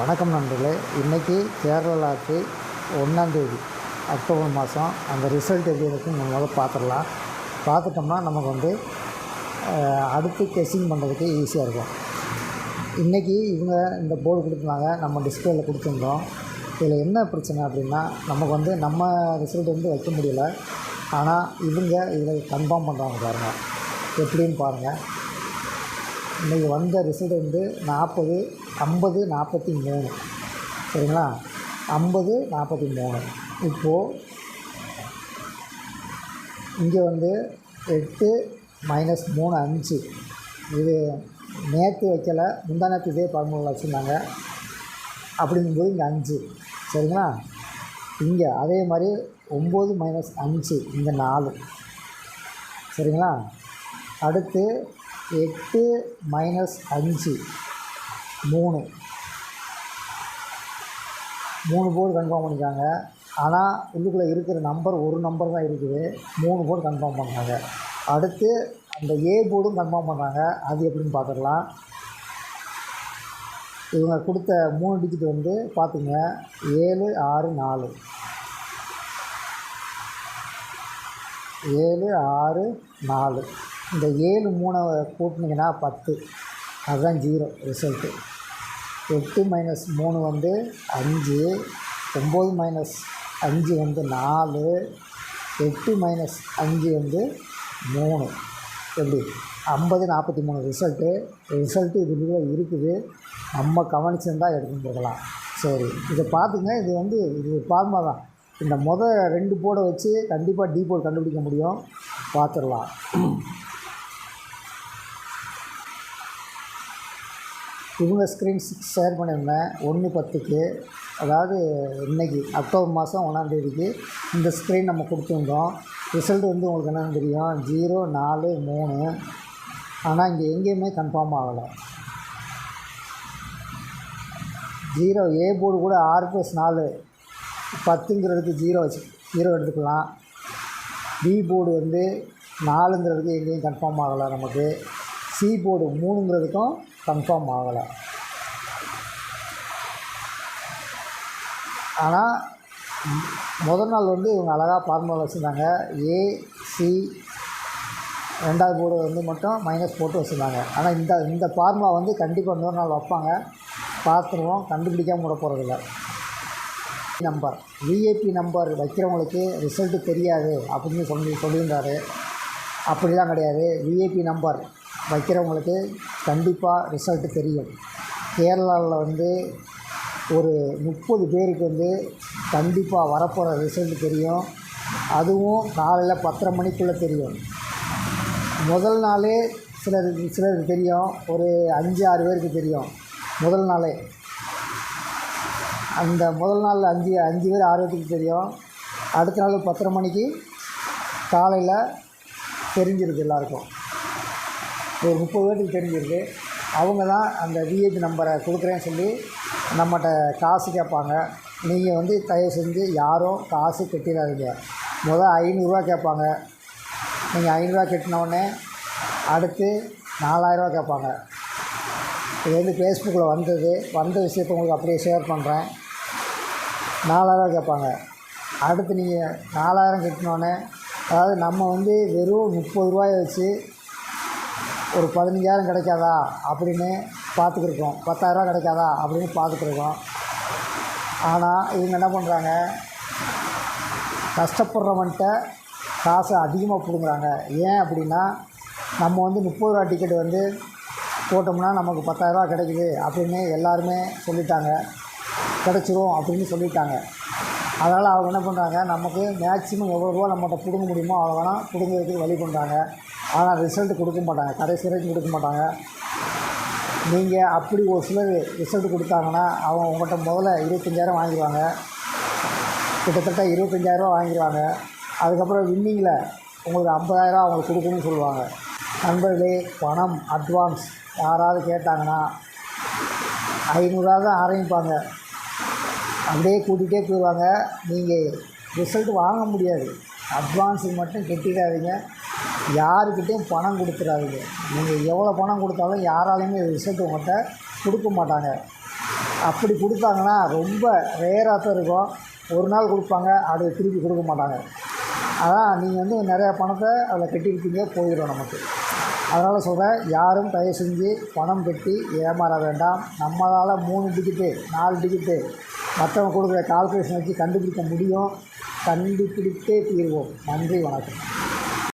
வணக்கம் நண்பர்களே. இன்றைக்கி கேரளாவுக்கு ஒன்றாந்தேதி அக்டோபர் மாதம். அந்த ரிசல்ட் எப்படி இருக்குன்னு நம்ம முதல்ல பார்த்துடலாம். பார்த்துட்டோம்னா நமக்கு வந்து அடுத்து கெஸ்ஸிங் பண்ணுறதுக்கு ஈஸியாக இருக்கும். இன்றைக்கி இவங்க இந்த போர்டு கொடுத்துருந்தாங்க. நம்ம டிஸ்பிளேயில் கொடுத்துருந்தோம். இதில் என்ன பிரச்சனை அப்படின்னா நமக்கு வந்து நம்ம ரிசல்ட் வந்து வைக்க முடியல. ஆனால் இவங்க இதில் கன்ஃபார்ம் பண்ணுறாங்க பாருங்கள் எப்படின்னு பாருங்கள் இன்றைக்கி வந்த ரிசல்ட் வந்து நாற்பது ஐம்பது நாற்பத்தி மூணு. சரிங்களா? ஐம்பது நாற்பத்தி மூணு. இப்போது இங்கே வந்து எட்டு மைனஸ் மூணு அஞ்சு. இது நேற்று வைக்கலை முந்தா நேற்று இதே பதிமூணில் வச்சுருந்தாங்க. அப்படிங்கும்போது இங்கே அஞ்சு. சரிங்களா? இங்கே அதே மாதிரி ஒம்பது மைனஸ் அஞ்சு இங்கே நாலு. சரிங்களா? அடுத்து எட்டு மைனஸ் அஞ்சு மூணு. மூணு போர்டு கன்ஃபார்ம் பண்ணிக்காங்க ஆனால் உள்ளுக்குள்ளே இருக்கிற நம்பர் ஒரு நம்பர் தான் இருக்குது. மூணு போர்டு கன்ஃபார்ம் பண்ணாங்க. அடுத்து அந்த ஏ போர்டும் கன்ஃபார்ம் பண்ணாங்க. அது எப்படின்னு பார்த்துக்கலாம் இவங்க கொடுத்த மூணு டிஜிட் வந்து பார்த்துங்க. ஏழு ஆறு நாலு. ஏழு ஆறு நாலு. இந்த ஏழு மூணை கூட்டினீங்கன்னா பத்து. அதுதான் ஜீரோ ரிசல்ட்டு எட்டு மைனஸ் மூணு வந்து அஞ்சு. ஒம்பது மைனஸ் அஞ்சு வந்து நாலு. எட்டு மைனஸ் அஞ்சு வந்து மூணு. எப்படி? ஐம்பது நாற்பத்தி மூணு ரிசல்ட்டு ரிசல்ட்டு இதுக்குள்ளே இருக்குது. நம்ம கவனிச்சிருந்தால் எடுத்துன்னு சரி இதை பார்த்துங்க. இது வந்து இது ஃபார்மா தான் இந்த முத ரெண்டு போர்டை வச்சு கண்டிப்பாக டீ போர்டு கண்டுபிடிக்க முடியும். பார்த்துடலாம். இவங்க ஸ்க்ரீன் ஷேர் பண்ணியிருந்தேன். ஒன்று பத்துக்கு. அதாவது இன்றைக்கி அக்டோபர் மாதம் ஒன்றாந்தேதிக்கு இந்த ஸ்க்ரீன் நம்ம கொடுத்துருந்தோம். ரிசல்ட் வந்து உங்களுக்கு என்னென்னு தெரியும்? ஜீரோ நாலு மூணு. ஆனால் இங்கே எங்கேயுமே கன்ஃபார்ம் ஆகலை. ஜீரோ ஏ போர்டு கூட ஆறு ப்ளஸ் நாலு. பத்துங்கிறதுக்கு ஜீரோ வச்சு ஜீரோ எடுத்துக்கலாம். பி போர்டு வந்து நாலுங்கிறதுக்கு எங்கேயும் கன்ஃபார்ம் ஆகலை நமக்கு. சி போர்டு மூணுங்கிறதுக்கும் கன்ஃபார்ம் ஆகலை. ஆனால் முதல் நாள் வந்து இவங்க அழகாக ஃபார்முலா வச்சுருந்தாங்க. ஏ சி ரெண்டாவது போர்டு வந்து மட்டும் மைனஸ் போட்டு வச்சுருந்தாங்க. ஆனால் இந்த இந்த ஃபார்முலா வந்து கண்டிப்பாக இன்னொரு நாள் வைப்பாங்க. பார்த்துருவோம். கண்டுபிடிக்காம விட போகிறதில்ல நம்பர் விஐபி நம்பர் வைக்கிறவங்களுக்கு ரிசல்ட்டு தெரியாது அப்படின்னு சொல்லி சொல்லியிருந்தாரு. அப்படிலாம் கிடையாது. விஐபி நம்பர் வைக்கிறவங்களுக்கு கண்டிப்பாக ரிசல்ட்டு தெரியும். கேரளாவில் வந்து ஒரு முப்பது பேருக்கு வந்து கண்டிப்பாக வரப்போகிற ரிசல்ட் தெரியும். அதுவும் காலையில் பத்தரை மணிக்குள்ளே தெரியும். முதல் நாளே சிலருக்கு சிலருக்கு தெரியும். ஒரு அஞ்சு ஆறு பேருக்கு தெரியும் முதல் நாளே. அந்த முதல் நாள் அஞ்சு அஞ்சு பேர் ஆறு பேருக்கு தெரியும். அடுத்த நாள் பத்தரை மணிக்கு காலையில் தெரிஞ்சிருது எல்லாருக்கும். ஒரு முப்பது பேர்த்துக்கு தெரிஞ்சிருக்கு. அவங்க தான் அந்த விஐபி நம்பரை கொடுக்குறேன்னு சொல்லி நம்மகிட்ட காசு கேட்பாங்க. நீங்கள் வந்து தயவு செஞ்சு யாரும் காசு கட்டிடாதீங்க. முதல் ஐநூறுரூவா கேட்பாங்க. நீங்கள் ஐநூறுரூவா கட்டினவுடனே அடுத்து நாலாயிரரூவா கேட்பாங்க. இது வந்து ஃபேஸ்புக்கில் வந்தது. வந்த விஷயத்தை உங்களுக்கு அப்படியே ஷேர் பண்ணுறேன் நாலாயிரரூவா கேட்பாங்க. அடுத்து நீங்கள் நாலாயிரம் கட்டினோடனே அதாவது நம்ம வந்து வெறும் முப்பது ரூபாயை வச்சு ஒரு பதினஞ்சாயிரம் கிடைக்காதா அப்படின்னு பார்த்துக்கிருக்கோம். பத்தாயிரரூவா கிடைக்காதா அப்படின்னு பார்த்துக்கிருக்கோம். ஆனால் இவங்க என்ன பண்ணுறாங்க கஷ்டப்படுறவன்ட்ட காசை அதிகமாக பிடுங்குறாங்க. ஏன் அப்படின்னா நம்ம வந்து முப்பது ரூபா டிக்கெட் வந்து போட்டோம்னா நமக்கு பத்தாயிரரூவா கிடைக்குது அப்படின்னு எல்லாருமே சொல்லிட்டாங்க. கிடச்சிரும் அப்படின்னு சொல்லிட்டாங்க. அதனால் அவங்க என்ன பண்ணுறாங்க நமக்கு மேக்ஸிமம் எவ்வளோ ரூபா நம்மகிட்ட பிடுங்க முடியுமோ அவ்வளோ வேணால் பிடுங்கிறதுக்கு வழி பண்ணுறாங்க ஆனால் ரிசல்ட் கொடுக்க மாட்டாங்க கடைசி வரைக்கும் கொடுக்க மாட்டாங்க. நீங்கள் அப்படி ஒரு சிலர் ரிசல்ட் கொடுத்தாங்கன்னா அவங்க உங்கள்கிட்ட முதல்ல இருபத்தஞ்சாயிரம் வாங்கிடுவாங்க. கிட்டத்தட்ட இருபத்தஞ்சாயிரரூவா வாங்கிடுவாங்க. அதுக்கப்புறம் வின்னிங்கில் உங்களுக்கு ஐம்பதாயிரரூவா அவங்களுக்கு கொடுக்கணும்னு சொல்லுவாங்க. நண்பர்களே பணம் அட்வான்ஸ் யாராவது கேட்டாங்கன்னா ஐநூறுரூவா தான் ஆரம்பிப்பாங்க. அப்படியே கூட்டிகிட்டே போயிடுவாங்க. நீங்கள் ரிசல்ட் வாங்க முடியாது. அட்வான்ஸுக்கு மட்டும் கெட்டிடாதீங்க. யாருக்கிட்டேயும் பணம் கொடுத்துடாதீங்க. நீங்கள் எவ்வளோ பணம் கொடுத்தாலும் யாராலையுமே ரிசல்ட் உங்கள்கிட்ட கொடுக்க மாட்டாங்க. அப்படி கொடுத்தாங்கன்னா ரொம்ப ரேராக தான் இருக்கும். ஒரு நாள் கொடுப்பாங்க அதை திருப்பி கொடுக்க மாட்டாங்க. அதான் நீங்கள் வந்து நிறையா பணத்தை அதில் கட்டியிருப்பீங்க போயிடும் நமக்கு. அதனால் சொல்கிறேன் யாரும் தயவு செஞ்சு பணம் கட்டி ஏமாற வேண்டாம். நம்மளால் மூணு டிக்கெட்டு நாலு டிக்கெட்டு மற்றவங்க கொடுக்குற கால்குலேஷன் வச்சு கண்டுபிடிக்க முடியும். கண்டுபிடித்தே தீர்வோம். நன்றி வணக்கம்.